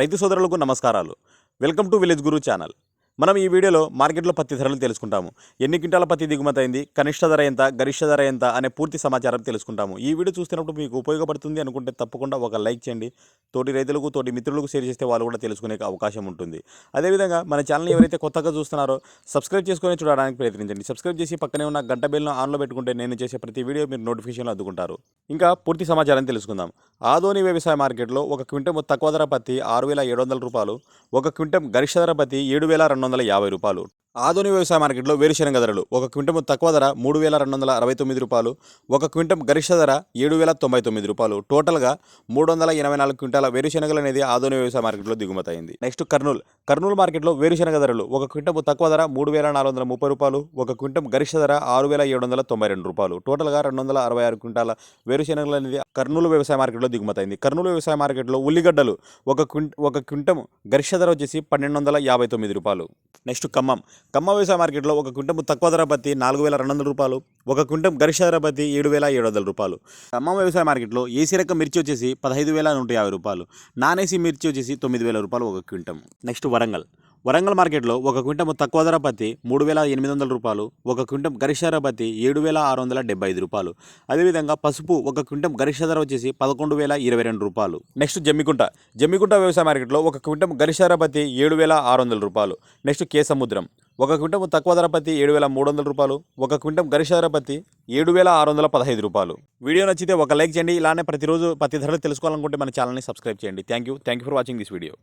రైతు సోదరులకు నమస్కారాలు. Welcome to village Guru channel. మనం ఈ వీడియోలో మార్కెట్లో పత్తి ధరలు తెలుసుకుంటాము. ఎన్ని క్వింటాల పత్తి దిగుమతి అయింది కనిష్ట ధర ఎంత గరిష్ట ధర ఎంత అనే పూర్తి సమాచారం తెలుసుకుంటాము. ఈ వీడియో చూస్తున్నప్పుడు మీకు ఉపయోగపడుతుంది అనుకుంటే తప్పకుండా ఒక లైక్ చేయండి. తోటి రైతులకు తోటి మిత్రులకు షేర్ చేస్తే వాళ్ళు కూడా తెలుసుకునే అవకాశం ఉంటుంది. అదేవిధంగా మన ఛానల్ ఎవరైతే కొత్తగా చూస్తున్నారో సబ్స్క్రైబ్ చేసుకొని చూడడానికి ప్రయత్నించండి. సబ్స్క్రైబ్ చేసి పక్కనే ఉన్న గంట బెల్ను ఆన్లో పెట్టుకుంటే నేను చేసే ప్రతి వీడియో మీరు నోటిఫికేషన్లు అందుకుంటారు. ఇంకా పూర్తి సమాచారం తెలుసుకుందాం. ఆదోని వ్యవసాయ మార్కెట్లో ఒక క్వింటం తక్కువ ధర పత్తి ఆరు వేల ఏడు వందల రూపాయలు ఒక క్వింటం గరిష్ట ధర పత్తి ఏడు వేల రెండు వందల యాభై రూపాయలు. ఆధునిక వ్యవసాయ మార్కెట్లో వేరుశనగ ధరలు ఒక క్వింటం తక్కువ ధర మూడు వేల రెండు వందల అరవై తొమ్మిది రూపాయలు ఒక క్వింటం గరిష్ట ధర ఏడు వేల తొంభై తొమ్మిది రూపాయలు. టోటల్గా మూడు వందల ఎనభై నాలుగు క్వింటాల వేరుశనగలు అనేది ఆధునిక వ్యవసాయ మార్కెట్లో దిగుమతి అయింది. నెక్స్ట్ కర్నూలు. కర్నూలు మార్కెట్లో వేరుశనగ ధరలు ఒక క్వింటం తక్కువ ధర మూడు వేల నాలుగు వందల ముప్పై రూపాయలు ఒక క్వింటం గరిష్ట ధర ఆరు వేల ఏడు వందల తొంభై రెండు రూపాయలు. టోటల్గా రెండు వందల అరవై ఆరు క్వింటాల వేరుశనగలు అనేది కర్నూలు వ్యవసాయ మార్కెట్లో దిగుమతి అయింది. కర్నూలు వ్యవసాయ మార్కెట్లో ఉల్లిగడ్డలు ఒక క్వింట ఒక క్వింటం గరిష్ట ధర వచ్చేసి పన్నెండు వందల యాభై తొమ్మిది రూపాయలు. నెక్స్ట్ ఖమ్మం. ఖమ్మం వ్యవసాయ మార్కెట్లో ఒక క్వింటం తక్కువ ధర పత్తి నాలుగు వేల రెండు వందల రూపాయలు ఒక క్వింటం గరిష్ట ధర పత్తి ఏడు వేల ఏడు వందల రూపాయలు. ఖమ్మం వ్యవసాయ మార్కెట్లో ఏసీ రకం మిర్చి వచ్చేసి పదహైదు వేల నూట యాభై రూపాయలు నాన్ ఏసీ మిర్చి వచ్చేసి తొమ్మిది వేల రూపాయలు ఒక క్వింటం. నెక్స్ట్ వరంగల్. వరంగల్ మార్కెట్లో ఒక క్వింటం తక్కువ ధర పత్తి మూడు వేల ఎనిమిది వందల రూపాయలు ఒక క్వింటం గరిష్ట ధర పత్తి ఏడు వేల ఆరు వందల డెబ్బై ఐదు రూపాయలు. అదేవిధంగా పసుపు ఒక క్వింటం గరిష్ట ధర వచ్చేసి పదకొండు వేల ఇరవై రెండు రూపాయలు. నెక్స్ట్ జమ్మికుంట. జమ్మికుంట వ్యవసాయ మార్కెట్లో ఒక క్వింటం గరిష్ట ధర పత్తి ఏడు వేల ఆరు వందల రూపాయలు. నెక్స్ట్ కే సముద్రం ఒక క్వింటం తక్కువ ధర పత్తి ఏడు వేల మూడు వందల రూపాయలు ఒక క్వింటం గరిష్ట ధర పత్తి ఏడు వేల ఆరు వందల పదహైదు రూపాయలు. వీడియో నచ్చితే ఒక లైక్ చేయండి. ఇలానే ప్రతిరోజు పత్తి ధరలు తెలుసుకోవాలనుకుంటే మన ఛానల్ని సబ్స్క్రైబ్ చేయండి. Thank you. Thank you for watching this video.